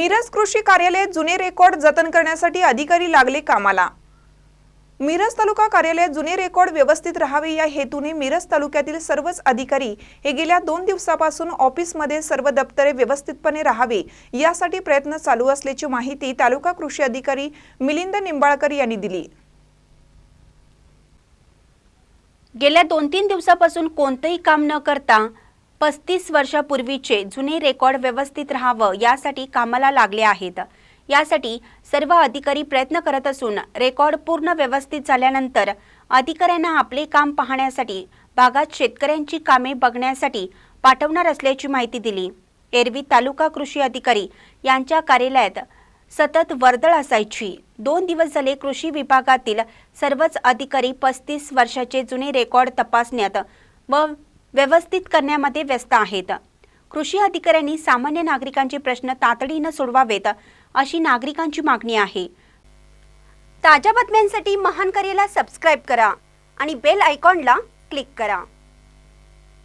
मिरज कृषी कार्यालयात जुने रेकॉर्ड जतन करण्यासाठी अधिकारी लागले कामाला. मिरज तालुका कार्यालयात जुने रेकॉर्ड व्यवस्थित राहावे या हेतूने मिरज तालुक्यातील सर्वच अधिकारी हे गेल्या दोन दिवसापासून ऑफिसमध्ये सर्व दप्तरे व्यवस्थितपणे राहावे यासाठी प्रयत्न चालू असल्याची माहिती तालुका कृषी अधिकारी मिलिंद निंबाळकर यांनी दिली. गेल्या दोन तीन दिवसापासून कोणतंही काम न करता पस्तीस वर्षापूर्वीचे जुने रेकॉर्ड व्यवस्थित राहावं यासाठी कामाला लागले आहेत. यासाठी सर्व अधिकारी प्रयत्न करत असून रेकॉर्ड पूर्ण व्यवस्थित झाल्यानंतर अधिकाऱ्यांना आपले काम पाहण्यासाठी भागात शेतकऱ्यांची कामे बघण्यासाठी पाठवणार असल्याची माहिती दिली. एरवी तालुका कृषी अधिकारी यांच्या कार्यालयात सतत वर्दळ असायची. दोन दिवस झाले कृषी विभागातील सर्वच अधिकारी पस्तीस वर्षाचे जुने रेकॉर्ड तपासण्यात व व्यवस्थित करण्यामध्ये व्यस्त आहेत. कृषी अधिकाऱ्यांनी सामान्य नागरिकांचे प्रश्न तातडीनं सोडवावेत अशी नागरिकांची मागणी आहे. ताज्या बातम्यांसाठी महान करेला सबस्क्राईब करा आणि बेल आयकॉनला क्लिक करा.